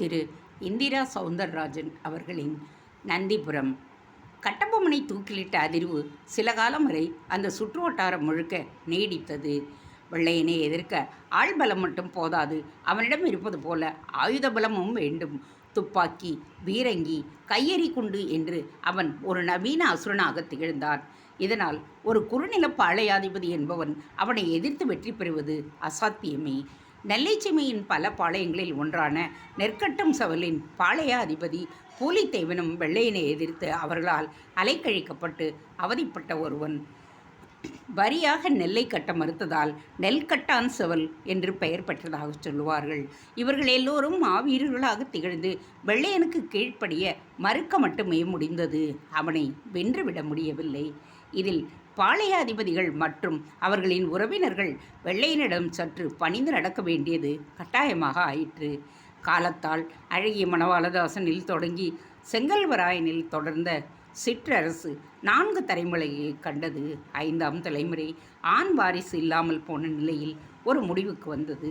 திரு இந்திரா சவுந்தரராஜன் அவர்களின் நந்திபுரம். கட்டபொம்மனை தூக்கிலிட்ட அதிர்வு சில காலம் வரை அந்த சுற்று வட்டாரம் முழுக்க நீடித்தது. வெள்ளையனை எதிர்க்க ஆள்பலம் மட்டும் போதாது. அவனிடம் இருப்பது போல ஆயுத பலமும் வேண்டும். துப்பாக்கி பீரங்கி கையெறி குண்டு என்று அவன் ஒரு நவீன அசுரனாக திகழ்ந்தான். இதனால் ஒரு குறுநில பாளையாதிபதி என்பவன் அவனை எதிர்த்து வெற்றி பெறுவது அசாத்தியமே. நெல்லைச்சிமையின் பல பாளையங்களில் ஒன்றான நெற்கட்டும் சவலின் பாளையாதிபதி பூலித்தேவனும் வெள்ளையனை எதிர்த்து அவர்களால் அலைக்கழிக்கப்பட்டு அவதிப்பட்ட ஒருவன். வரியாக நெல்லை கட்ட மறுத்ததால் நெல்கட்டான் செவல் என்று பெயர் பெற்றதாக சொல்லுவார்கள். இவர்கள் எல்லோரும் மாவீரர்களாக திகழ்ந்து வெள்ளையனுக்கு கீழ்ப்படிய மறுக்க மட்டுமே முடிந்தது. அவனை வென்றுவிட முடியவில்லை. இதில் பாளையாதிபதிகள் மற்றும் அவர்களின் உறவினர்கள் வெள்ளையனிடம் சற்று பணிந்து நடக்க வேண்டியது கட்டாயமாக ஆயிற்று. காலத்தால் அழகிய மணவாளதாசனில் தொடங்கி செங்கல்வராயனில் தொடர்ந்த சிற்றரசு நான்கு தலைமுறையை கண்டது ஐந்தாம் தலைமுறை. ஆண் வாரிசு இல்லாமல் போன நிலையில் ஒரு முடிவுக்கு வந்தது.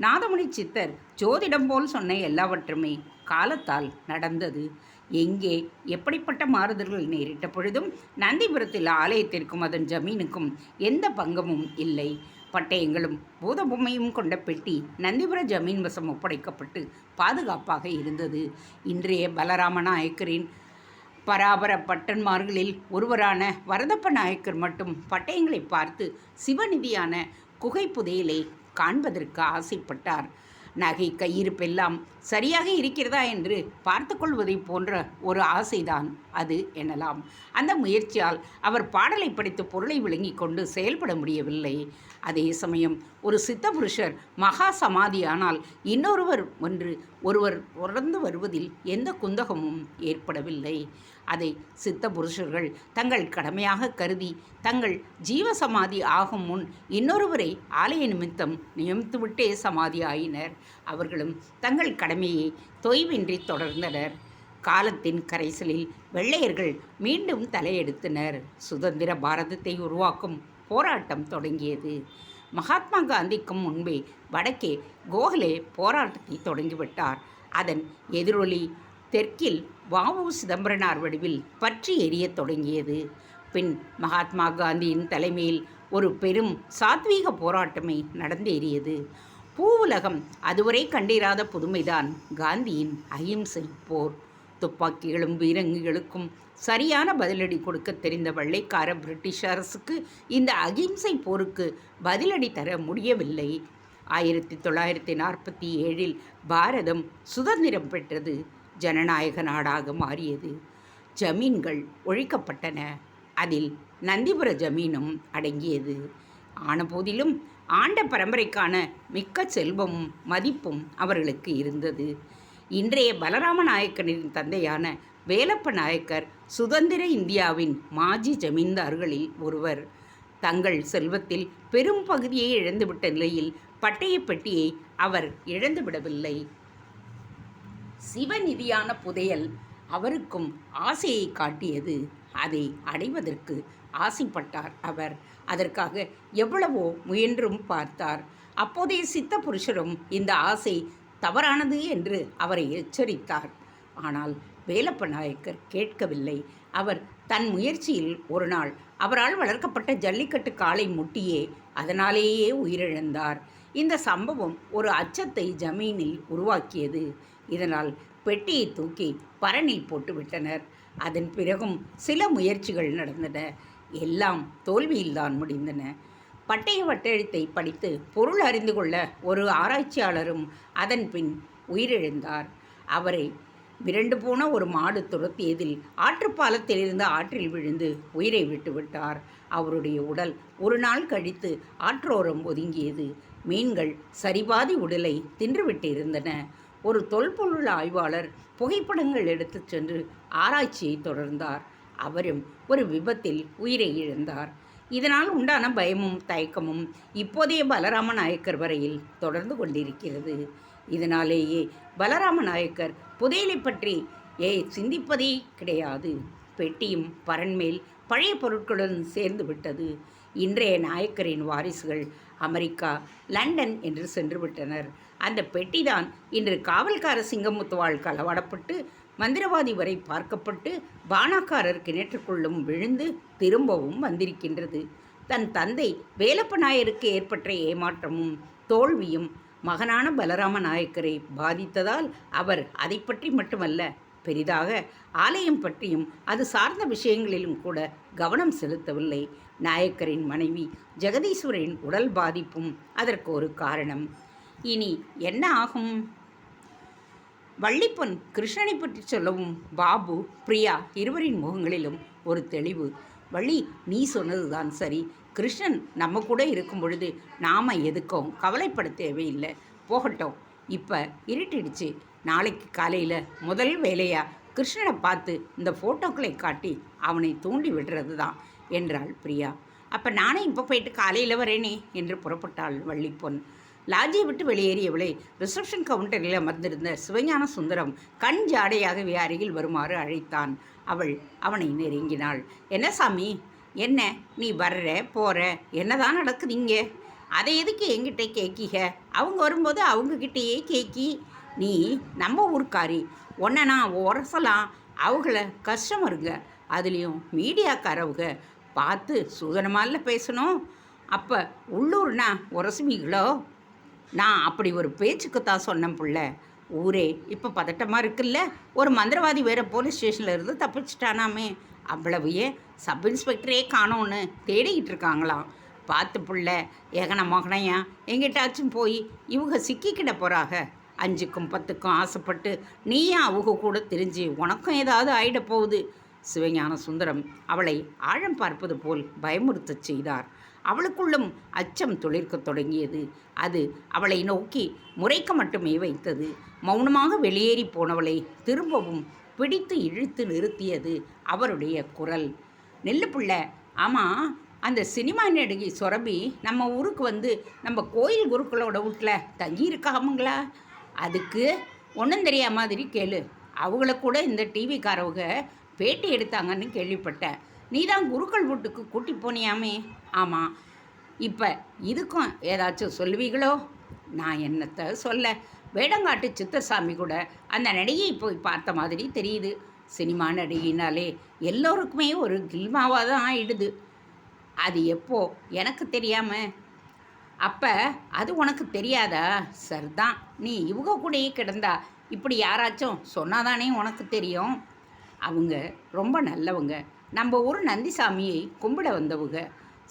நாதமுனி சித்தர் ஜோதிடம் போல் சொன்ன எல்லாவற்றுமே காலத்தால் நடந்தது. எங்கே எப்படிப்பட்ட மாறுதல்கள் நேரிட்ட பொழுதும் நந்திபுரத்தில் ஆலயத்திற்கும் அதன் ஜமீனுக்கும் எந்த பங்கமும் இல்லை. பட்டயங்களும் பூதபொம்மையும் கொண்ட பெட்டி நந்திபுர ஜமீன் வசம் ஒப்படைக்கப்பட்டு பாதுகாப்பாக இருந்தது. இன்றைய பலராம நாயக்கரின் பராபர பட்டன்மார்களில் ஒருவரான வரதப்ப நாயக்கர் மட்டும் பட்டயங்களை பார்த்து சிவநிதியான குகை புதையலை காண்பதற்கு ஆசைப்பட்டார். நகை கையிருப்பெல்லாம் சரியாக இருக்கிறதா என்று பார்த்து கொள்வதை போன்ற ஒரு ஆசைதான் அது எனலாம். அந்த முயற்சியால் அவர் பாடலை படித்து பொருளை விளங்கி கொண்டு செயல்பட முடியவில்லை. அதே சமயம் ஒரு சித்த புருஷர் மகா சமாதியானால் இன்னொருவர் ஒன்று ஒருவர் உறந்து வருவதில் எந்த குந்தகமும் ஏற்படவில்லை. அதை சித்த புருஷர்கள் தங்கள் கடமையாக கருதி தங்கள் ஜீவசமாதி ஆகும் முன் இன்னொருவரை ஆலய நிமித்தம் நியமித்துவிட்டே சமாதி ஆயினர் அவர்களும் தங்கள் கடமையை தொய்வின்றி தொடர்ந்தனர். காலத்தின் கரைசலில் வெள்ளையர்கள் மீண்டும் தலையெடுத்தனர். சுதந்திர பாரதத்தை உருவாக்கும் போராட்டம் தொடங்கியது. மகாத்மா காந்திக்கும் முன்பே வடக்கே கோகலே போராட்டத்தை தொடங்கிவிட்டார். அதன் எதிரொலி தெற்கில் வாவு சிதம்பரனார் வடிவில் பற்றி எரியத் தொடங்கியது. பின் மகாத்மா காந்தியின் தலைமையில் ஒரு பெரும் சாத்வீக போராட்டமே நடந்தேறியது பூவுலகம் அதுவரை கண்டிராத புதுமைதான் காந்தியின் அகிம்சை போர். துப்பாக்கிகளும் பீரங்கிகளுக்கும் சரியான பதிலடி கொடுக்க தெரிந்த வெள்ளைக்கார பிரிட்டிஷ் அரசுக்கு இந்த அகிம்சை போருக்கு பதிலடி தர முடியவில்லை. ஆயிரத்தி தொள்ளாயிரத்தி நாற்பத்தி ஏழில் பாரதம் சுதந்திரம் பெற்றது. ஜனநாயக நாடாக மாறியது. ஜமீன்கள் ஒழிக்கப்பட்டன. அதில் நந்திபுர ஜமீனும் அடங்கியது. ஆனபோதிலும் ஆண்ட பரம்பரைக்கான மிக்க செல்வமும் மதிப்பும் அவர்களுக்கு இருந்தது. இன்றைய பலராம நாயக்கனின் தந்தையான வேலப்ப நாயக்கர் சுதந்திர இந்தியாவின் மாஜி ஜமீன்தார்களில் ஒருவர். தங்கள் செல்வத்தில் பெரும் பகுதியை இழந்துவிட்ட நிலையில் பட்டயப் பெட்டியை அவர் இழந்துவிடவில்லை. சிவநிதியான புதையல் அவருக்கும் ஆசையை காட்டியது. அதை அடைவதற்கு ஆசைப்பட்டார் அவர். அதற்காக எவ்வளவோ முயன்றும் பார்த்தார். அப்போதைய சித்த புருஷரும் இந்த ஆசை தவறானது என்று அவரை எச்சரித்தார். ஆனால் வேலப்ப நாயக்கர் கேட்கவில்லை. அவர் தன் முயற்சியில் ஒரு நாள் அவரால் வளர்க்கப்பட்ட ஜல்லிக்கட்டு காலை முட்டியே அதனாலேயே உயிரிழந்தார். இந்த சம்பவம் ஒரு அச்சத்தை ஜமீனில் உருவாக்கியது. இதனால் பெட்டியை தூக்கி பரணில் போட்டு விட்டனர். அதன் பிறகும் சில முயற்சிகள் நடந்தன. எல்லாம் தோல்வியில்தான் முடிந்தன. பட்டய வட்டெழுத்தை படித்து பொருள் அறிந்து கொள்ள ஒரு ஆராய்ச்சியாளரும் அதன் பின் உயிரிழந்தார். அவரை விரண்டு போன ஒரு மாடு துரத்தியதில் ஆற்றுப்பாலத்திலிருந்து ஆற்றில் விழுந்து உயிரை விட்டுவிட்டார் அவருடைய உடல் ஒரு நாள் கழித்து ஆற்றோரம் ஒதுங்கியது. மீன்கள் சரிபாதி உடலை தின்றுவிட்டு இருந்தன ஒரு தொல்பொருள் ஆய்வாளர் புகைப்படங்கள் எடுத்துச் சென்று ஆராய்ச்சியை தொடர்ந்தார். அவரும் ஒரு விபத்தில் உயிரை இழந்தார். இதனால் உண்டான பயமும் தயக்கமும் இப்போதைய பலராம நாயக்கர் வரையில் தொடர்ந்து கொண்டிருக்கிறது. இதனாலேயே பலராம நாயக்கர் புதையலை பற்றி ஏ சிந்திப்பதே கிடையாது. பெட்டியும் பரண்மேல் பழைய பொருட்களுடன் சேர்ந்து விட்டது. இன்றைய நாயக்கரின் வாரிசுகள் அமெரிக்கா லண்டன் என்று சென்று விட்டனர் அந்த பெட்டிதான் இன்று காவல்கார சிங்கமுத்துவால் களவாடப்பட்டு மந்திரவாதி வரை பார்க்கப்பட்டு பானாக்காரர் கிணற்றுக்குள்ளும் விழுந்து திரும்பவும் வந்திருக்கின்றது. தன் தந்தை வேலப்ப நாயருக்கு ஏற்பட்ட ஏமாற்றமும் தோல்வியும் மகனான பலராம நாயக்கரை பாதித்ததால் அவர் அதை பற்றி மட்டுமல்ல பெரிதாக ஆலயம் பற்றியும் அது சார்ந்த விஷயங்களிலும் கூட கவனம் செலுத்தவில்லை. நாயக்கரின் மனைவி ஜெகதீஸ்வரின் உடல் பாதிப்பும் அதற்கு ஒரு காரணம். இனி என்ன ஆகும்? வள்ளிப்பொன் கிருஷ்ணனை பற்றி சொல்லவும் பாபு பிரியா இருவரின் முகங்களிலும் ஒரு தெளிவு. வள்ளி நீ சொன்னதுதான் சரி. கிருஷ்ணன் நம்ம கூட இருக்கும் பொழுது நாம் எதுக்கும் கவலைப்பட தேவையில்லை. போகட்டும். இப்போ இருட்டிடுச்சு. நாளைக்கு காலையில் முதல் வேலையாக கிருஷ்ணனை பார்த்து இந்த ஃபோட்டோக்களை காட்டி அவனை தூண்டி விடுறது தான் என்றாள் பிரியா. அப்போ நானே இப்போ போயிட்டு காலையில் வரேனே என்று புறப்பட்டாள் வள்ளிப்பொன் லாஜியை விட்டு வெளியேறியவளை ரிசப்ஷன் கவுண்டரில் அமர்ந்திருந்த சிவஞான சுந்தரம் கண் ஜாடையாகவே அருகில் வருமாறு அழைத்தான். அவள் அவனை நெருங்கினாள். என்ன சாமி? என்ன? நீ வர்ற? போகிற என்னதான் நடக்குதுங்க? அதை எதுக்கு எங்கிட்ட கேட்கிக அவங்க வரும்போது அவங்கக்கிட்டேயே கேட்கி நீ நம்ம ஊர்க்காரி. ஒன்றை நான் உரசலாம். அவங்கள கஸ்டமருங்க அதுலேயும் மீடியாக்காரவுங்க பார்த்து சூதனமால பேசணும். அப்போ உள்ளூர்னா உரசுவீங்களோ நான் அப்படி ஒரு பேச்சுக்கு தான் சொன்னேன் புள்ள. ஊரே இப்போ பதட்டமாக இருக்குல்ல? ஒரு மந்திரவாதி வேறு போலீஸ் ஸ்டேஷனில் இருந்து தப்பிச்சிட்டானாமே. அவ்வளவு ஏன்? சப் இன்ஸ்பெக்டரே காணோன்னு தேடிக்கிட்டு இருக்காங்களாம். பார்த்து புள்ள ஏகன மகனையா? எங்கிட்டாச்சும் போய் இவங்க சிக்கிக்கிட போகிறாக அஞ்சுக்கும் பத்துக்கும் ஆசைப்பட்டு நீயும் அவங்க கூட தெரிஞ்சு உனக்கும் ஏதாவது ஆகிட போகுது. சிவஞான சுந்தரம் அவளை ஆழம் பார்ப்பது போல் பயமுறுத்தச் செய்தார். அவளுக்குள்ளும் அச்சம் துளிர்க்கத் தொடங்கியது. அது அவளை நோக்கி முறைக்க மட்டுமே வைத்தது. மௌனமாக வெளியேறி போனவளை திரும்பவும் பிடித்து இழுத்து நிறுத்தியது அவருடைய குரல். நெல்லு பிள்ளை ஆமாம் அந்த சினிமா நடிகை சுரபி நம்ம ஊருக்கு வந்து நம்ம கோயில் குருக்களோட வீட்டில் தங்கியிருக்காமங்களா அதுக்கு ஒன்றும் தெரியா மாதிரி கேளு. அவங்கள கூட இந்த டிவிக்காரவங்க பேட்டி எடுத்தாங்கன்னு கேள்விப்பட்டேன். நீ தான் குருக்கள் வீட்டுக்கு கூட்டி போனியாமே. ஆமாம் இப்போ இதுக்கும் ஏதாச்சும் சொல்லுவீங்களோ? நான் என்னத்தை சொல்ல? வேடங்காட்டு சித்தசாமி கூட அந்த நடிகை போய் பார்த்த மாதிரி தெரியுது. சினிமா நடிகினாலே எல்லோருக்குமே ஒரு கில்மாவாக தான் ஆயிடுது. அது எப்போ? எனக்கு தெரியாமல் அப்போ அது உனக்கு தெரியாதா? சரிதான். நீ இவங்க கூடயே கிடந்தா இப்படி யாராச்சும் சொன்னாதானே உனக்கு தெரியும்? அவங்க ரொம்ப நல்லவங்க. நம்ம ஊர் நந்திசாமியை கும்பிட வந்தவங்க.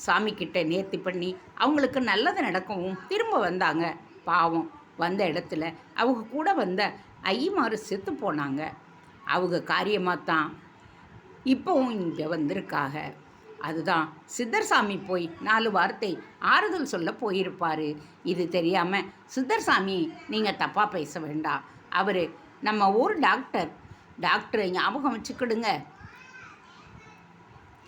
சாமிக்கிட்ட நேர்த்தி பண்ணி அவங்களுக்கு நல்லது நடக்கவும் திரும்ப வந்தாங்க. பாவம் வந்த இடத்துல அவங்க கூட வந்த ஐயமாறு செத்து போனாங்க. அவங்க காரியமாக தான் இப்போவும் இங்கே வந்திருக்காக. அதுதான் சித்தர்சாமி போய் நாலு வார்த்தை ஆறுதல் சொல்ல போயிருப்பார். இது தெரியாமல் சித்தர்சாமி நீங்கள் தப்பாக பேச வேண்டாம். அவர் நம்ம ஊர் டாக்டர். டாக்டரை ஞாபகம் வச்சுக்கிடுங்க.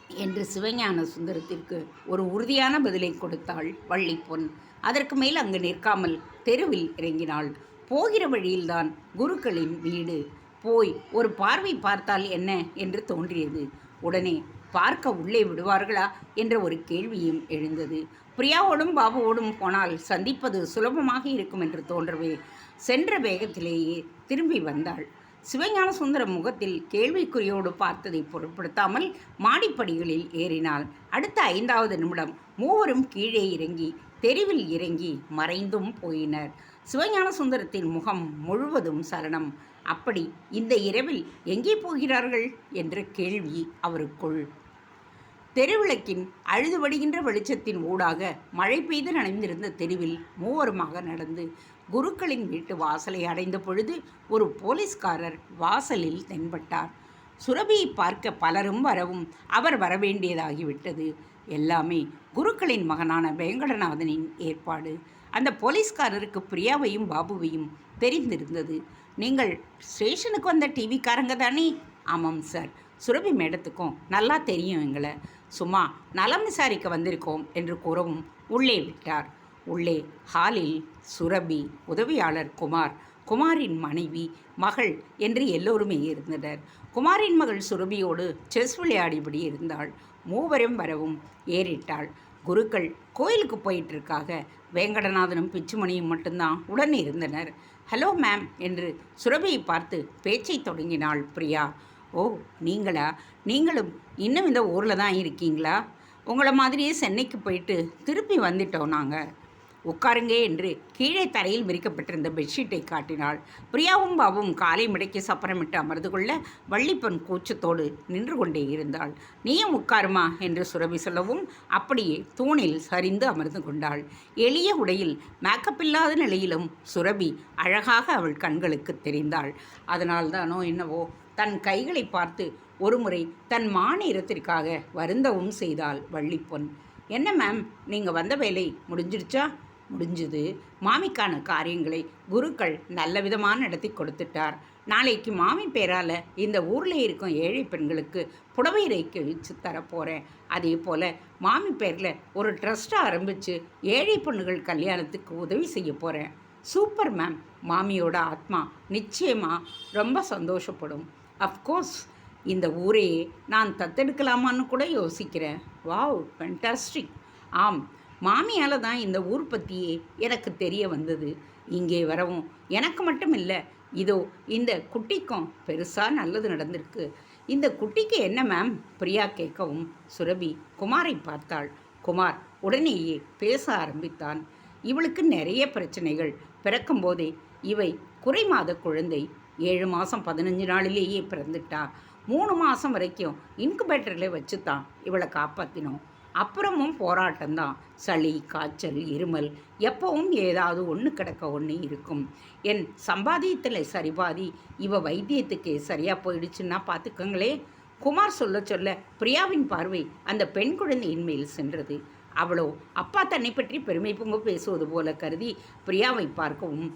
என்று சிவஞான சுந்தரத்திற்கு ஒரு உறுதியான பதிலை கொடுத்தாள் வள்ளிப்பொன் அதற்கு மேல் அங்கு நிற்காமல் தெருவில் இறங்கினாள். போகிற வழியில்தான் குருக்களின் வீடு. போய் ஒரு பார்வை பார்த்தால் என்ன என்று தோன்றியது. உடனே பார்க்க உள்ளே விடுவார்களா என்ற ஒரு கேள்வியும் எழுந்தது. பிரியாவோடும் பாபுவோடும் போனால் சந்திப்பது சுலபமாக இருக்கும் என்று தோன்றவே சென்ற வேகத்திலேயே திரும்பி வந்தாள். சிவஞான சுந்தர முகத்தில் கேள்விக்குறியோடு பார்த்ததை பொருட்படுத்தாமல் மாடிப்படிகளில் ஏறினாள். அடுத்த ஐந்தாவது நிமிடம் மூவரும் கீழே இறங்கி தெருவில் இறங்கி மறைந்தும் போயினர். சிவஞான சுந்தரத்தின் முகம் முழுவதும் சரணம் அப்படி இந்த இரவில் எங்கே போகிறார்கள்? என்ற கேள்வி அவருக்குள். தெருவிளக்கின் அழுது வடிகின்ற வெளிச்சத்தின் ஊடாக மழை பெய்து நனைந்திருந்த தெருவில் மூவருமாக நடந்து குருக்களின் வீட்டு வாசலை அடைந்த பொழுது ஒரு போலீஸ்காரர் வாசலில் தென்பட்டார். சுரபியை பார்க்க பலரும் வரவும் அவர் வரவேண்டியதாகிவிட்டது. எல்லாமே குருக்களின் மகனான வேங்கடநாதனின் ஏற்பாடு. அந்த போலீஸ்காரருக்கு பிரியாவையும் பாபுவையும் தெரிந்திருந்தது. நீங்கள் ஸ்டேஷனுக்கு வந்த டிவிக்காரங்க தானே? ஆமாம் சார். சுரபி மேடத்துக்கும் நல்லா தெரியும் எங்களை. சும்மா நலம் விசாரிக்க வந்திருக்கோம் என்று கூறவும் உள்ளே விட்டார். உள்ளே ஹாலில் சுரபி உதவியாளர் குமார் குமாரின் மனைவி மகள் என்று எல்லோருமே இருந்தனர். குமாரின் மகள் சுரபியோடு செஸ் விளையாடிபடி இருந்தாள். மூவரும் வரவும் ஏறிட்டாள். குருக்கள் கோயிலுக்கு போயிட்டிருக்காக வேங்கடநாதனும் பிச்சுமணியும் மட்டும்தான் உடன் இருந்தனர். ஹலோ மேம் என்று சுரபியை பார்த்து பேச்சை தொடங்கினாள் பிரியா. ஓ நீங்களா? நீங்களும் இன்னும் இந்த ஊரில் தான் இருக்கீங்களா? உங்களை மாதிரியே சென்னைக்கு போயிட்டு திருப்பி வந்துட்டோம் நாங்கள் உட்காருங்க என்று கீழே தரையில் விரிக்கப்பட்டிருந்த பெட்ஷீட்டை காட்டினாள். பிரியாவும் பாபும் காலை முடக்கி சப்பரமிட்டு அமர்ந்து கொள்ள வள்ளிப்பன் கூச்சத்தோடு நின்று கொண்டே இருந்தாள். நீயும் உட்காருமா? என்று சுரபி சொல்லவும் அப்படியே தூணில் சரிந்து அமர்ந்து கொண்டாள். எளிய உடையில் மேக்கப் இல்லாத நிலையிலும் சுரபி அழகாக அவள் கண்களுக்கு தெரிந்தாள். அதனால்தானோ என்னவோ? தன் கைகளை பார்த்து ஒருமுறை தன் மாநிலத்திற்காக வருந்தவும் செய்தாள் வள்ளிப்பொன் என்ன மேம் நீங்கள் வந்த வேலை முடிஞ்சிருச்சா? முடிஞ்சது. மாமிக்கான காரியங்களை குருக்கள் நல்ல விதமாக நடத்தி கொடுத்துட்டார். நாளைக்கு மாமி பேரால் இந்த ஊரில் இருக்கும் ஏழை பெண்களுக்கு புடவை இறைக்கு வச்சு தரப்போகிறேன் அதே போல் மாமி பேரில் ஒரு ட்ரஸ்ட்டை ஆரம்பித்து ஏழை பெண்கள் கல்யாணத்துக்கு உதவி செய்ய போகிறேன் சூப்பர் மேம். மாமியோட ஆத்மா நிச்சயமாக ரொம்ப சந்தோஷப்படும். அஃப்கோர்ஸ் இந்த ஊரையே நான் தத்தெடுக்கலாமான்னு கூட யோசிக்கிறேன். வாவ் ஃபென்டாஸ்டிக் ஆம் மாமியால் தான் இந்த ஊர் பற்றியே எனக்கு தெரிய வந்தது. இங்கே வரவும் எனக்கு மட்டும் இல்லை இதோ இந்த குட்டிக்கும் பெருசாக நல்லது நடந்திருக்கு. இந்த குட்டிக்கு என்ன மேம் பிரியா கேட்கவும் சுரபி குமாரை பார்த்தாள். குமார் உடனேயே பேச ஆரம்பித்தான். இவளுக்கு நிறைய பிரச்சனைகள். பிறக்கும்போதே இவை குறை மாத குழந்தை. ஏழு மாதம் பதினஞ்சு நாளிலேயே பிறந்துட்டா. மூணு மாதம் வரைக்கும் இன்குபேட்டரில் வச்சு தான் இவளை காப்பாற்றினோம் அப்புறமும் போராட்டம்தான். சளி காய்ச்சல் இருமல் எப்பவும் ஏதாவது ஒன்று கிடக்க ஒன்று இருக்கும். என் சம்பாதியத்தில் சரிபாதி இவ வைத்தியத்துக்கு சரியாக போயிடுச்சுன்னா பார்த்துக்கங்களே குமார் சொல்ல சொல்ல பிரியாவின் பார்வை அந்த பெண் குழந்தையின் மேல் சென்றது. அவளோ அப்பா தன்னை பற்றி பெருமை பொங்க பேசுவது போல கருதி பிரியாவை பார்க்கவும்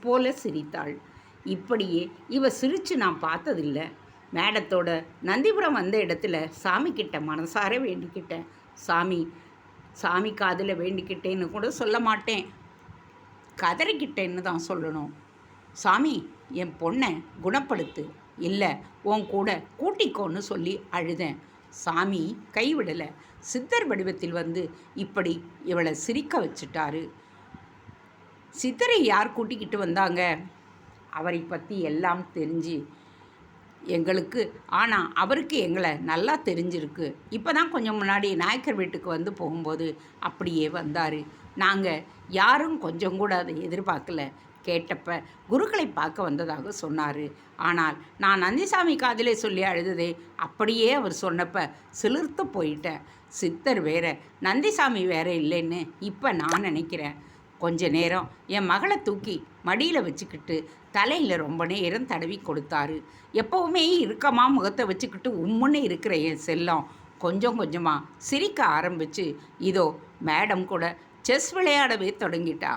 போல சிரித்தாள். இப்படியே இவ சிரிச்சு நான் பார்த்ததில்லை. மேடத்தோட நந்திபுரம் வந்த இடத்துல சாமி கிட்ட மனசார வேண்டிக்கிட்டேன். சாமி சாமி காதில் வேண்டிக்கிட்டேன்னு கூட சொல்ல மாட்டேன். கதறிக்கிட்டேன்னு தான் சொல்லணும். சாமி என் பொண்ணை குணப்படுத்து. இல்லை உன் கூட கூட்டிக்கோன்னு சொல்லி அழுதேன். சாமி கைவிடலை. சித்தர் வடிவத்தில் வந்து இப்படி இவளை சிரிக்க வச்சுட்டாரு. சித்தரை யார் கூட்டிக்கிட்டு வந்தாங்க? அவரை பற்றி எல்லாம் தெரிஞ்சு எங்களுக்கு. ஆனால் அவருக்கு எங்களை நல்லா தெரிஞ்சிருக்கு. இப்போ தான் கொஞ்சம் முன்னாடி நாயக்கர் வீட்டுக்கு வந்து போகும்போது அப்படியே வந்தார். நாங்கள் யாரும் கொஞ்சம் கூட அதை எதிர்பார்க்கல. கேட்டப்ப குருக்களை பார்க்க வந்ததாக சொன்னார். ஆனால் நான் நந்திசாமி காதிலே சொல்லி அழுததே அப்படியே அவர் சொன்னப்ப சிலிர்த்து போயிட்டேன். சித்தர் வேற நந்திசாமி வேற இல்லைன்னு இப்போ நான் நினைக்கிறேன். கொஞ்ச நேரம் என் மகளை தூக்கி மடியில் வச்சுக்கிட்டு தலையில் ரொம்ப நேரம் தடவி கொடுத்தாரு. எப்போவுமே இறுக்கமாக முகத்தை வச்சுக்கிட்டு உம்முன்னு இருக்கிற என் செல்லம் கொஞ்சம் கொஞ்சமாக சிரிக்க ஆரம்பித்து இதோ மேடம் கூட செஸ் விளையாடவே தொடங்கிட்டா.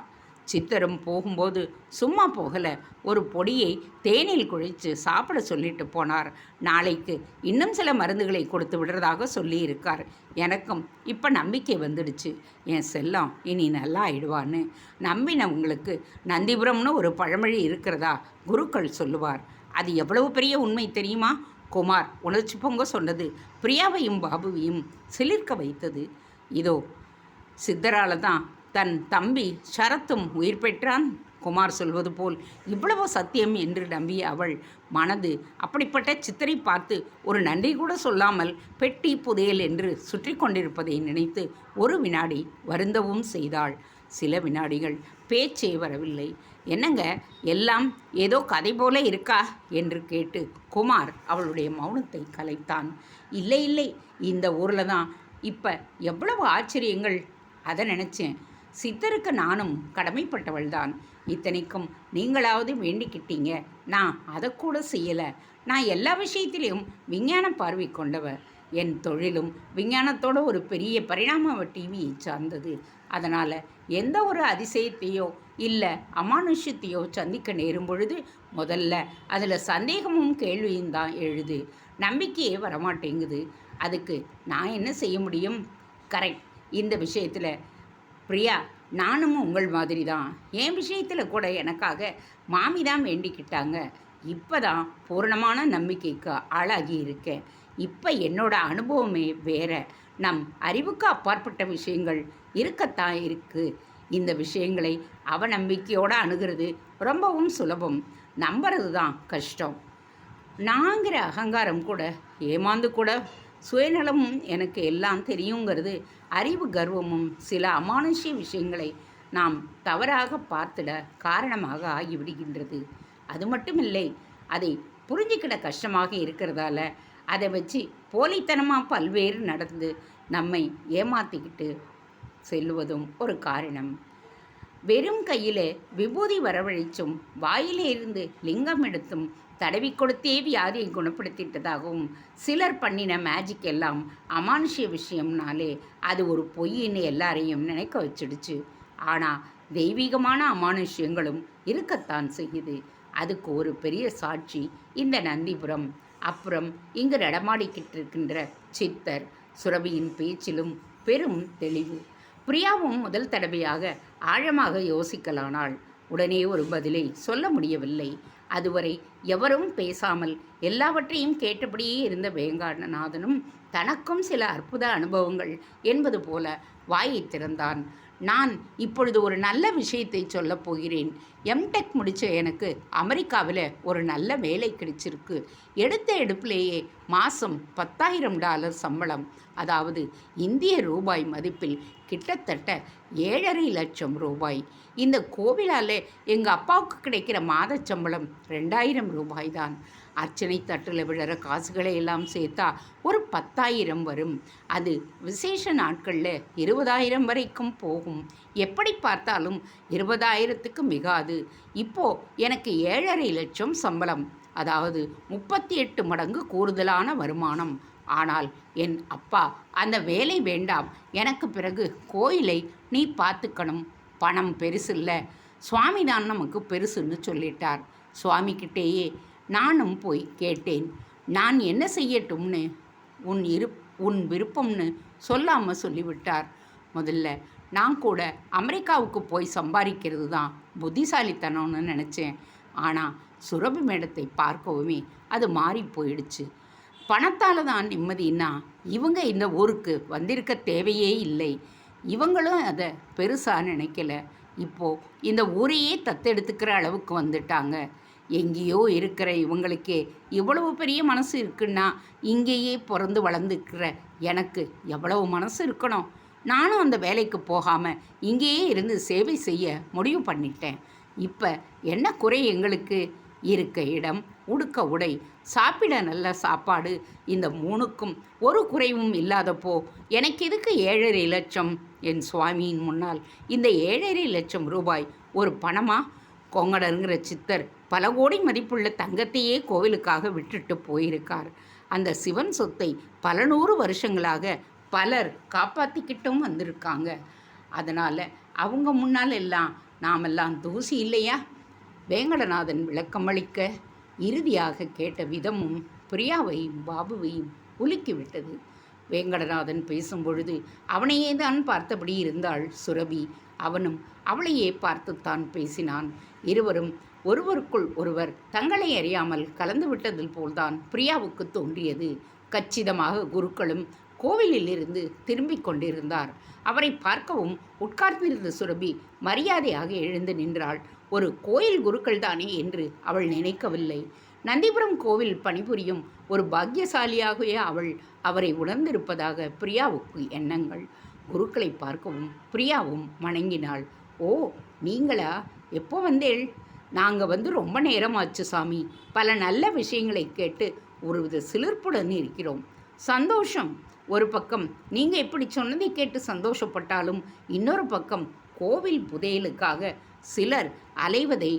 சித்தரும் போகும்போது சும்மா போகலை. ஒரு பொடியை தேனில் குழைச்சு சாப்பிட சொல்லிட்டு போனார். நாளைக்கு இன்னும் சில மருந்துகளை கொடுத்து விடுறதாக சொல்லியிருக்கார். எனக்கும் இப்போ நம்பிக்கை வந்துடுச்சு. என் செல்லம் இனி நல்லா ஆயிடுவான்னு நம்பினவங்களுக்கு நந்திபுரம்னு ஒரு பழமொழி இருக்கிறதா? குருக்கள் சொல்லுவார். அது எவ்வளவு பெரிய உண்மை தெரியுமா? குமார் உணர்ச்சி பொங்க சொன்னது. பிரியாவையும் பாபுவையும் சிலிர்க்க வைத்தது. இதோ சித்தரால தான் தன் தம்பி சரத்தும் உயிர் பெற்றான். குமார் சொல்வது போல் இவ்வளவு சத்தியம் என்று நம்பிய அவள் மனது அப்படிப்பட்ட சித்தரை பார்த்து ஒரு நன்றி கூட சொல்லாமல் பெட்டி புதையல் என்று சுற்றி கொண்டிருப்பதை நினைத்து ஒரு வினாடி வருந்தவும் செய்தாள். சில வினாடிகள் பேச்சே வரவில்லை. என்னங்க எல்லாம் ஏதோ கதை போல இருக்கா? என்று கேட்டு குமார் அவளுடைய மௌனத்தை கலைத்தான். இல்லை இல்லை இந்த ஊரில் தான் இப்போ எவ்வளவு ஆச்சரியங்கள். அதை நினச்சேன். சித்தருக்கு நானும் கடமைப்பட்டவள்தான். இத்தனைக்கும் நீங்களாவது வேண்டிக்கிட்டீங்க. நான் அதை கூட செய்யலை. நான் எல்லா விஷயத்திலையும் விஞ்ஞான பார்வை கொண்டவ என் தொழிலும் விஞ்ஞானத்தோட ஒரு பெரிய பரிணாம டிவியை சார்ந்தது. அதனால் எந்த ஒரு அதிசயத்தையோ இல்லை அமானுஷ்யத்தையோ சந்திக்க நேரும் பொழுது முதல்ல அதில் சந்தேகமும் கேள்வியும் தான் எழுது. நம்பிக்கையே வரமாட்டேங்குது. அதுக்கு நான் என்ன செய்ய முடியும்? கரெக்ட். இந்த விஷயத்தில் பிரியா நானும் உங்கள் மாதிரி தான் என் விஷயத்தில் கூட எனக்காக மாமி தான் வேண்டிக்கிட்டாங்க. இப்போ தான் பூரணமான நம்பிக்கைக்கு ஆளாகி இருக்கேன். இப்போ என்னோட அனுபவமே வேற. நம் அறிவுக்கு அப்பாற்பட்ட விஷயங்கள் இருக்கத்தான் இருக்குது இந்த விஷயங்களை அவநம்பிக்கையோடு அணுகிறது ரொம்பவும் சுலபம். நம்புறது தான் கஷ்டம். நாங்கிற அகங்காரம் கூட ஏமாந்து கூட சுயநலமும் எனக்கு எல்லாம் தெரியுங்கிறது அறிவு கர்வமும் சில அமானுஷ்ய விஷயங்களை நாம் தவறாக பார்த்திட காரணமாக ஆகிவிடுகின்றது. அது மட்டுமில்லை அதை புரிஞ்சுக்கிட கஷ்டமாக இருக்கிறதால அதை வச்சு போலித்தனமாக பல்வேறு நடந்து நம்மை ஏமாற்றிக்கிட்டு செல்வதும் ஒரு காரணம். வெறும் கையில் விபூதி வரவழைச்சும் வாயிலே இருந்து லிங்கம் எடுத்தும் தடவி கொடுத்தே வியாதியை குணப்படுத்திட்டதாகவும் சிலர் பண்ணின மேஜிக் எல்லாம் அமானுஷ்ய விஷயம்னாலே அது ஒரு பொய்ன்னு எல்லாரையும் நினைக்க வச்சிடுச்சு. ஆனால் தெய்வீகமான அமானுஷ்யங்களும் இருக்கத்தான் செய்யுது. அதுக்கு ஒரு பெரிய சாட்சி இந்த நந்திபுரம். அப்புறம் இங்கு நடமாடிக்கிட்டு இருக்கின்ற சித்தர் சுரபியின் பேச்சிலும் பெரும் தெளிவு. பிரியாவும் முதல் தடவையாக ஆழமாக யோசிக்கலானாள் உடனே ஒரு பதிலை சொல்ல முடியவில்லை. அதுவரை எவரும் பேசாமல் எல்லாவற்றையும் கேட்டபடியே இருந்த வேங்காடநாதனும் தனக்கும் சில அற்புத அனுபவங்கள் என்பது போல வாயை திறந்தான். நான் இப்பொழுது ஒரு நல்ல விஷயத்தை சொல்லப் போகிறேன். எம்டெக் முடித்த எனக்கு அமெரிக்காவில் ஒரு நல்ல வேலை கிடைச்சிருக்கு. எடுத்த எடுப்பிலேயே மாதம் பத்தாயிரம் டாலர் சம்பளம். அதாவது இந்திய ரூபாய் மதிப்பில் கிட்டத்தட்ட ஏழரை லட்சம் ரூபாய். இந்த கோவிலால் எங்கள் அப்பாவுக்கு கிடைக்கிற மாத சம்பளம் ரெண்டாயிரம் ரூபாய் தான் அர்ச்சனை தட்டில் விழுற காசுகளை எல்லாம் சேர்த்தா ஒரு பத்தாயிரம் வரும். அது விசேஷ நாட்களில் இருபதாயிரம் வரைக்கும் போகும். எப்படி பார்த்தாலும் இருபதாயிரத்துக்கு மிகாது. இப்போ எனக்கு ஏழரை லட்சம் சம்பளம் அதாவது முப்பத்தி எட்டு மடங்கு கூடுதலான வருமானம். ஆனால் என் அப்பா அந்த வேலை வேண்டாம். எனக்கு பிறகு கோயிலை நீ பார்த்துக்கணும். பணம் பெருசில்ல. சுவாமி தான் நமக்கு பெருசுன்னு சொல்லிட்டார். சுவாமிக்கிட்டேயே நானும் போய் கேட்டேன். நான் என்ன செய்யட்டும்னு? உன் இரு உன் விருப்பம்னு சொல்லாமல் சொல்லிவிட்டார். முதல்ல நான் கூட அமெரிக்காவுக்கு போய் சம்பாதிக்கிறது தான் புத்திசாலித்தனம்னு நினச்சேன். ஆனால் சுரபி மேடத்தை பார்க்கவுமே அது மாறி போயிடுச்சு. பணத்தால் தான் நிம்மதினா இவங்க இந்த ஊருக்கு வந்திருக்க தேவையே இல்லை. இவங்களும் அதை பெருசாக நினைக்கல. இப்போது இந்த ஊரையே தத்தெடுத்துக்கிற அளவுக்கு வந்துட்டாங்க. எங்கேயோ இருக்கிற இவங்களுக்கே இவ்வளவு பெரிய மனசு இருக்குன்னா இங்கேயே பிறந்து வளர்ந்துக்கிற எனக்கு எவ்வளவு மனசு இருக்கணும்? நானும் அந்த வேலைக்கு போகாமல் இங்கேயே இருந்து சேவை செய்ய முடிவு பண்ணிட்டேன். இப்போ என்ன குறை எங்களுக்கு? இருக்க இடம் உடுக்க உடை சாப்பிட நல்ல சாப்பாடு. இந்த மூணுக்கும் ஒரு குறைவும் இல்லாதப்போ எனக்கு எதுக்கு ஏழரை லட்சம்? என் சுவாமியின் முன்னால் இந்த ஏழரை லட்சம் ரூபாய் ஒரு பணமா? கொங்கடருங்கிற சித்தர் பல கோடி மதிப்புள்ள தங்கத்தையே கோவிலுக்காக விட்டுட்டு போயிருக்கார். அந்த சிவன் சொத்தை பல நூறு வருஷங்களாக பலர் காப்பாற்றிக்கிட்டும் வந்திருக்காங்க. அதனால் அவங்க முன்னால் எல்லாம் நாமெல்லாம் தூசி இல்லையா? வேங்கடநாதன் விளக்கமளிக்க இறுதியாக கேட்ட விதமும் பிரியாவையும் பாபுவையும் உலுக்கிவிட்டது. வேங்கடநாதன் பேசும்பொழுது அவனையே தான் பார்த்தபடி இருந்தாள் சுரபி. அவனும் அவளையே பார்த்துத்தான் பேசினான். இருவரும் ஒருவருக்குள் ஒருவர் தங்களை அறியாமல் கலந்துவிட்டதில் போல்தான் பிரியாவுக்கு தோன்றியது. கச்சிதமாக குருக்களும் கோவிலிலிருந்து திரும்பிக் கொண்டிருந்தார். அவரை பார்க்கவும் உட்கார்ந்திருந்த சுரபி மரியாதையாக எழுந்து நின்றாள். ஒரு கோயில் குருக்கள் தானே என்று அவள் நினைக்கவில்லை. நந்திபுரம் கோவில் பணிபுரியும் ஒரு பாக்கியசாலியாகவே அவள் அவரை உணர்ந்திருப்பதாக பிரியாவுக்கு எண்ணங்கள். குருக்களை பார்க்கவும் பிரியாவும் வணங்கினாள். ஓ நீங்களா? எப்போ வந்தேள்? நாங்கள் வந்து ரொம்ப நேரமாச்சு சாமி. பல நல்ல விஷயங்களை கேட்டு ஒருவித சிலிர்ப்புடன் இருக்கிறோம். சந்தோஷம். ஒரு பக்கம் நீங்கள் இப்படி சொன்னதை கேட்டு சந்தோஷப்பட்டாலும் இன்னொரு பக்கம் கோவில் புதையலுக்காக சிலர் அலைவதை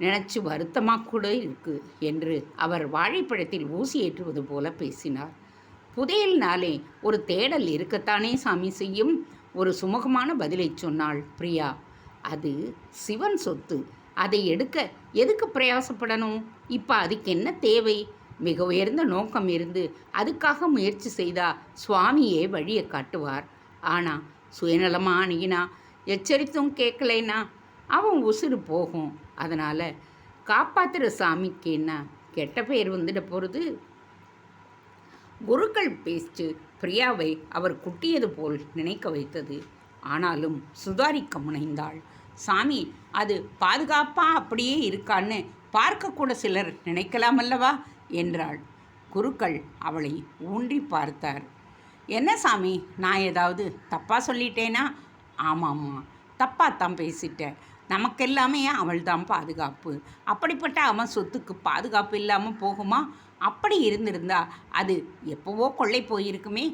நினச்சி வருத்தமாக கூட இருக்கு என்று அவர் வாழைப்பழத்தில் ஊசி ஏற்றுவது போல பேசினார். புதையல்னாலே ஒரு தேடல் இருக்கத்தானே சாமி செய்யும்? ஒரு சுமூகமான பதிலை சொன்னாள் பிரியா. அது சிவன் சொத்து. அதை எடுக்க எதுக்கு பிரயாசப்படணும்? இப்போ அதுக்கு என்ன தேவை? மிக உயர்ந்த நோக்கம் இருந்து அதுக்காக முயற்சி செய்தா சுவாமியே வழியை காட்டுவார். ஆனால் சுயநலமாக அணுகினா எச்சரித்தும் கேட்கலைன்னா அவன் உசுறு போகும். அதனால் காப்பாற்றுற சாமிக்கு என்ன கெட்ட பெயர் வந்துட போகிறது குருக்கள் பேச்சு பிரியாவை அவர் குட்டியது போல் நினைக்க வைத்தது. ஆனாலும் சுதாரிக்க முனைந்தாள். சாமி அது பாதுகாப்பாக அப்படியே இருக்கான்னு பார்க்கக்கூட சிலர் நினைக்கலாம் அல்லவா? என்றாள். குருக்கள் அவளை ஊன்றி பார்த்தார். என்ன சாமி நான் ஏதாவது தப்பாக சொல்லிட்டேனா? ஆமாம்மா தப்பாக தான் பேசிட்டேன். நமக்கெல்லாமே அவள் தான் பாதுகாப்பு. அப்படிப்பட்ட அவன் சொத்துக்கு பாதுகாப்பு இல்லாமல் போகுமா? அப்படி இருந்திருந்தா அது எப்போவோ கொள்ளை போயிருக்குமே.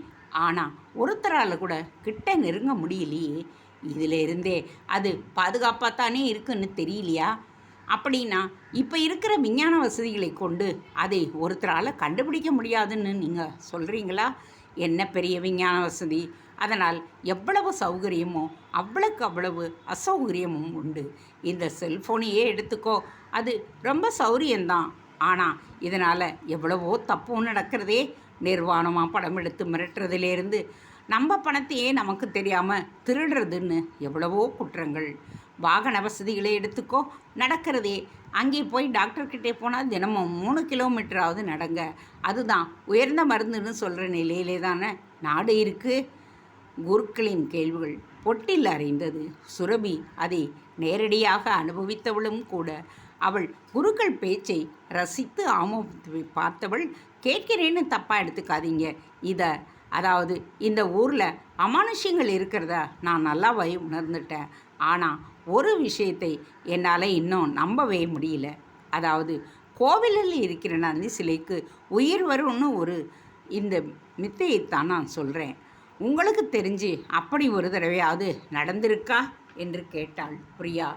ஆனால் ஒருத்தரால் கூட கிட்ட நெருங்க முடியலையே. இதில் இருந்தே அது பாதுகாப்பாக தானே இருக்குன்னு தெரியலையா? அப்படின்னா இப்போ இருக்கிற விஞ்ஞான வசதிகளை கொண்டு அதை ஒருத்தரால் கண்டுபிடிக்க முடியாதுன்னு நீங்கள் சொல்கிறீங்களா என்ன பெரிய விஞ்ஞான வசதி? அதனால் எவ்வளவு சௌகரியமோ அவ்வளவுக்கு அவ்வளவு அசௌகரியமும் உண்டு. இந்த செல்ஃபோனையே எடுத்துக்கோ. அது ரொம்ப சௌரியம்தான். ஆனால் இதனால் எவ்வளவோ தப்பும் நடக்கிறதே. நிர்வாணமாக படம் எடுத்து மிரட்டுறதுலேருந்து நம்ம பணத்தையே நமக்கு தெரியாமல் திருடுறதுன்னு எவ்வளவோ குற்றங்கள். வாகன வசதிகளை எடுத்துக்கோ. நடக்கிறதே. அங்கே போய் டாக்டர்கிட்டே போனால் தினமும் மூணு கிலோமீட்டராவது நடங்க. அதுதான் உயர்ந்த மருந்துன்னு சொல்கிற நிலையிலே தானே நாடு இருக்குது குருக்களின் கேள்விகள் பொட்டில் அறைந்தது சுரபி அதை நேரடியாக அனுபவித்தவளும் கூட. அவள் குருக்கள் பேச்சை ரசித்து ஆமோதித்து பார்த்தவள் கேட்கிறேன்னு தப்பாக எடுத்துக்காதீங்க. இதை அதாவது இந்த ஊரில் அமானுஷ்யங்கள் இருக்கிறத நான் நல்லாவே உணர்ந்துட்டேன். ஆனால் ஒரு விஷயத்தை என்னால் இன்னும் நம்பவே முடியல. அதாவது கோவிலில் இருக்கிற நந்தி சிலைக்கு உயிர் வரும்னு ஒரு இந்த மித்தையைத்தான் நான் சொல்கிறேன் உங்களுக்கு தெரிஞ்சு அப்படி ஒரு தடவையாவது நடந்திருக்கா? என்று கேட்டாள் பிரியா.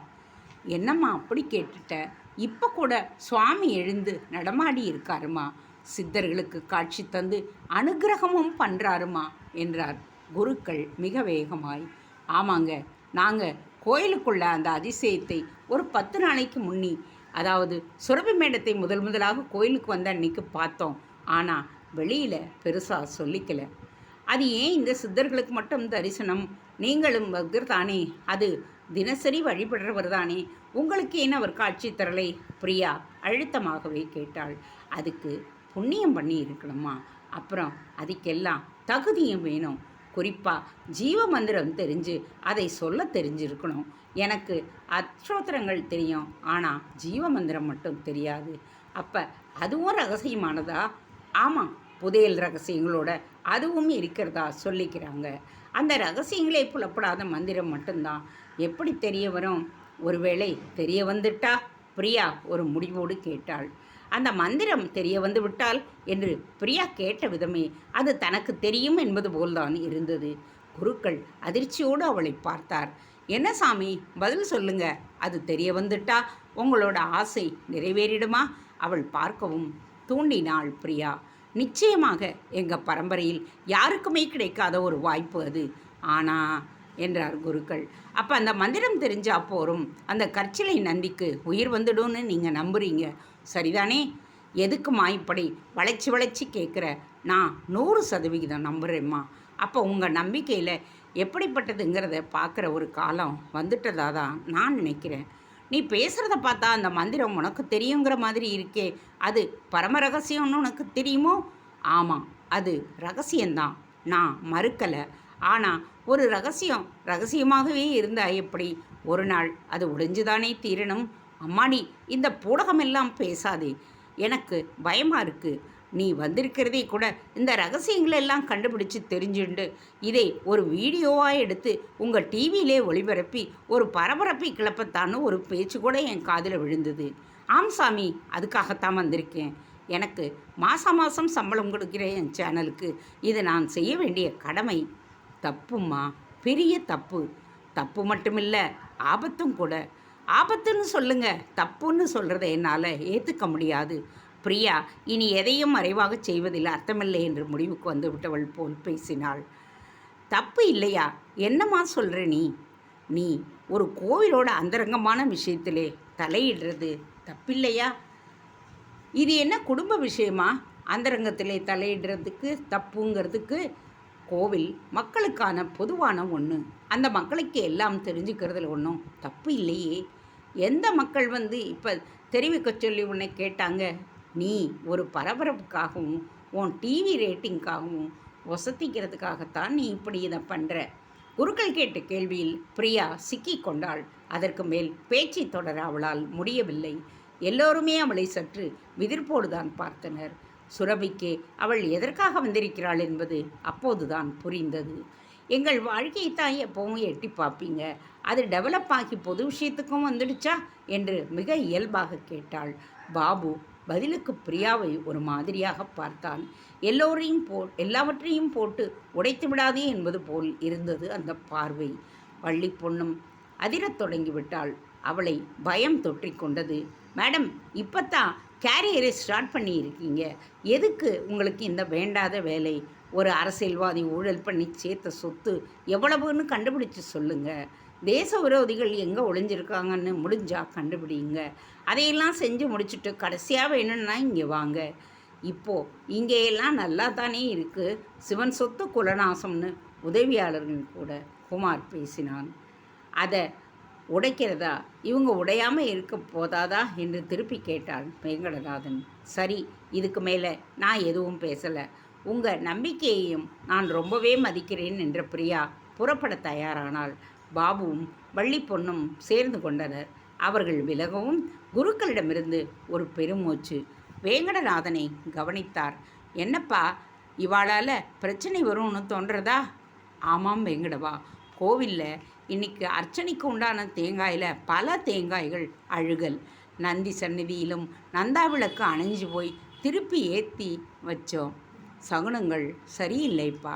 என்னம்மா அப்படி கேட்டுட்ட? இப்போ கூட சுவாமி எழுந்து நடமாடி இருக்காருமா? சித்தர்களுக்கு காட்சி தந்து அனுகிரகமும் பண்ணுறாருமா என்றார் குருக்கள் மிக வேகமாய். ஆமாங்க நாங்கள் கோயிலுக்குள்ள அந்த அதிசயத்தை ஒரு பத்து நாளைக்கு முன்னி அதாவது சுரபி மேடத்தை முதல் முதலாக கோயிலுக்கு வந்த அன்னைக்கு பார்த்தோம். ஆனால் வெளியில் பெருசாக சொல்லிக்கலை. அது ஏன் இந்த சித்தர்களுக்கு மட்டும் தரிசனம்? நீங்களும் பக்தர் தானே அது தினசரி வழிபடுறவர் தானே உங்களுக்கு ஏன் அவர் காட்சி தரலை? பிரியா அழுத்தமாகவே கேட்டாள். அதுக்கு புண்ணியம் பண்ணி இருக்கணுமா? அப்புறம் அதுக்கெல்லாம் தகுதியும் வேணும். குறிப்பாக ஜீவ மந்திரம் தெரிஞ்சு அதை சொல்ல தெரிஞ்சிருக்கணும். எனக்கு அக்ஷோத்திரங்கள் தெரியும். ஆனால் ஜீவ மந்திரம் மட்டும் தெரியாது. அப்போ அதுவும் ரகசியமானதா? ஆமாம் புதையல் ரகசியங்களோட அதுவும் இருக்கிறதா சொல்லிக்கிறாங்க. அந்த ரகசியங்களே புலப்படாத மந்திரம் மட்டும்தான். எப்படி தெரிய வரும்? ஒருவேளை தெரிய வந்துட்டா? பிரியா ஒரு முடிவோடு கேட்டாள். அந்த மந்திரம் தெரிய வந்து விட்டால் என்று பிரியா கேட்ட விதமே அது தனக்கு தெரியும் என்பது போல்தான் இருந்தது. குருக்கள் அதிர்ச்சியோடு அவளை பார்த்தார். என்ன சாமி பதில் சொல்லுங்க. அது தெரிய வந்துட்டா? உங்களோட ஆசை நிறைவேறிடுமா? அவள் பார்க்கவும் தூண்டினாள் பிரியா. நிச்சயமாக எங்கள் பரம்பரையில் யாருக்குமே கிடைக்காத ஒரு வாய்ப்பு அது. ஆனா என்றார் குருக்கள் அப்போ அந்த மந்திரம் தெரிஞ்சா போரும். அந்த கற்சிலை நந்திக்கு உயிர் வந்துடும்னு நீங்கள் நம்புறீங்க. சரிதானே? எதுக்குமா இப்படி வளைச்சி வளைச்சி கேட்குற நான் நூறு சதவிகிதம் நம்புகிறேம்மா அப்போ உங்கள் நம்பிக்கையில் எப்படிப்பட்டதுங்கிறத பார்க்குற ஒரு காலம் வந்துட்டதாக தான் நான் நினைக்கிறேன். நீ பேசுகிறத பார்த்தா அந்த மந்திரம் உனக்கு தெரியுங்கிற மாதிரி இருக்கே. அது பரம ரகசியம்னு உனக்கு தெரியுமோ? ஆமாம் அது ரகசியம்தான். நான் மறுக்கலை. ஆனால் ஒரு ரகசியம் ரகசியமாகவே இருந்தா எப்படி? ஒரு நாள் அது உடைஞ்சுதானே தீரணும்? அம்மாடி இந்த பூடகமெல்லாம் பேசாதே. எனக்கு பயமாக இருக்குது நீ வந்திருக்கிறதே கூட இந்த ரகசியங்களெல்லாம் கண்டுபிடிச்சு தெரிஞ்சுண்டு. இதை ஒரு வீடியோவாக எடுத்து உங்கள் டிவியிலே ஒளிபரப்பி ஒரு பரபரப்பை கிளப்பத்தான்னு ஒரு பேச்சு கூட என் காதில் விழுந்தது. ஆம் சாமி அதுக்காகத்தான் வந்திருக்கேன். எனக்கு மாதம் மாதம் சம்பளம் கொடுக்கிற என் சேனலுக்கு இது நான் செய்ய வேண்டிய கடமை. தப்புமா பெரிய தப்பு. தப்பு மட்டுமில்ல ஆபத்தும் கூட. ஆபத்துன்னு சொல்லுங்க தப்புன்னு சொல்கிறத என்னால் ஏற்றுக்க முடியாது. பிரியா இனி எதையும் மறைவாக செய்வதில் அர்த்தமில்லை என்று முடிவுக்கு வந்துவிட்டவள் போல் பேசினாள். தப்பு இல்லையா? என்னம்மா சொல்கிற நீ? நீ ஒரு கோவிலோட அந்தரங்கமான விஷயத்திலே தலையிடுறது தப்பில்லையா? இது என்ன குடும்ப விஷயமா? அந்தரங்கத்திலே தலையிடுறதுக்கு தப்புங்கிறதுக்கு கோவில் மக்களுக்கான பொதுவான ஒன்று அந்த மக்களுக்கு எல்லாம் தெரிஞ்சுக்கிறதுல ஒன்றும் தப்பு இல்லையே. எந்த மக்கள் வந்து இப்போ தெரிவிக்க சொல்லி உன்னை கேட்டாங்க? நீ ஒரு பரபரப்புக்காகவும் உன் டிவி ரேட்டிங்காகவும் வசதிக்கிறதுக்காகத்தான் நீ இப்படி இதை பண்ணுற குருக்கள் கேட்ட கேள்வியில் பிரியா சிக்கி கொண்டாள். அதற்கு மேல் பேச்சை தொடர அவளால் முடியவில்லை. எல்லோருமே அவளை சற்று விதிர்ப்போடுதான் பார்த்தனர். சுரபிக்கு அவள் எதற்காக வந்திருக்கிறாள் என்பது அப்போதுதான் புரிந்தது. எங்கள் வாழ்க்கையை தான் எப்பவும் எட்டி பார்ப்பீங்க. அது டெவலப் ஆகி பொது விஷயத்துக்கும் வந்துடுச்சா? என்று மிக இயல்பாக கேட்டாள். பாபு பதிலுக்கு பிரியாவை ஒரு மாதிரியாக பார்த்தான். எல்லோரையும் போ எல்லாவற்றையும் போட்டு உடைத்து விடாதே என்பது போல் இருந்தது அந்த பார்வை. வள்ளி பொண்ணும் அதிரத் தொடங்கிவிட்டாள். அவளை பயம் தொற்றிக்கொண்டது மேடம் இப்போத்தான் கேரியரை ஸ்டார்ட் பண்ணியிருக்கீங்க. எதுக்கு உங்களுக்கு இந்த வேண்டாத வேலை? ஒரு அரசியல்வாதி ஊழல் பண்ணி சேர்த்த சொத்து எவ்வளவுன்னு கண்டுபிடிச்சு சொல்லுங்கள் தேச விரோதிகள் எங்கே ஒளிஞ்சிருக்காங்கன்னு முடிஞ்சால் கண்டுபிடிங்க. அதையெல்லாம் செஞ்சு முடிச்சுட்டு கடைசியாக வேணும்னா இங்கே வாங்க. இப்போது இங்கேயெல்லாம் நல்லா தானே இருக்குது சிவன் சொத்து குலநாசம்னு உதவியாளர்கள் கூட குமார் பேசினான். அதை உடைக்கிறதா? இவங்க உடையாமல் இருக்க போதாதா? என்று திருப்பி கேட்டாள் வெங்கடநாதன் சரி இதுக்கு மேலே நான் எதுவும் பேசலை. உங்கள் நம்பிக்கையையும் நான் ரொம்பவே மதிக்கிறேன் என்ற பிரியா புறப்பட தயாரானாள். பாபுவும் வள்ளி பொண்ணும் சேர்ந்து கொண்டனர். அவர்கள் விலகவும் குருக்களிடமிருந்து ஒரு பெருமூச்சு. வேங்கடநாதனை கவனித்தார். என்னப்பா இவாளால் பிரச்சனை வரும்னு தோன்றதா ஆமாம் வேங்கடவா. கோவிலில் இன்னைக்கு அர்ச்சனைக்கு உண்டான தேங்காயில் பல தேங்காய்கள் அழுகல். நந்தி சந்நிதியிலும் நந்தா விளக்கு அணைஞ்சு போய் திருப்பி ஏற்றி வச்சோம். சகுனங்கள் சரியில்லைப்பா.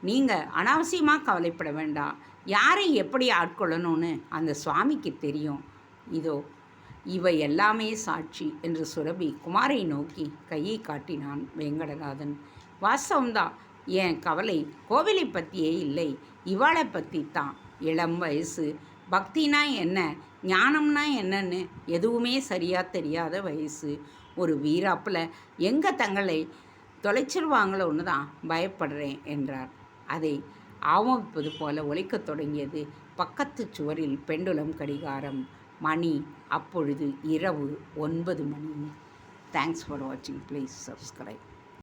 நீங்கள் அனாவசியமாக கவலைப்பட வேண்டாம். யாரை எப்படி ஆட்கொள்ளணும்னு அந்த சுவாமிக்கு தெரியும். இதோ இவை எல்லாமே சாட்சி என்று சுரபி குமாரை நோக்கி கையை காட்டினான் வெங்கடநாதன் வாஸ்தவம்தான் என் கவலை கோவிலை பற்றியே இல்லை. இவாளை பற்றி தான் இளம் வயசு. பக்தினா என்ன? ஞானம்னா என்னன்னு எதுவுமே சரியாக தெரியாத வயசு. ஒரு வீராப்பில் எங்கே தங்களை தொலைச்சிருவாங்களோன்னு தான் பயப்படுறேன் என்றார். அதை ஆவமிப்பது போல ஒலிக்கத் தொடங்கியது. பக்கத்து சுவரில் பெண்டுலம் கடிகாரம். மணி அப்பொழுது இரவு ஒன்பது மணி. தேங்க்ஸ் ஃபார் வாட்சிங் ப்ளீஸ் சப்ஸ்கிரைப்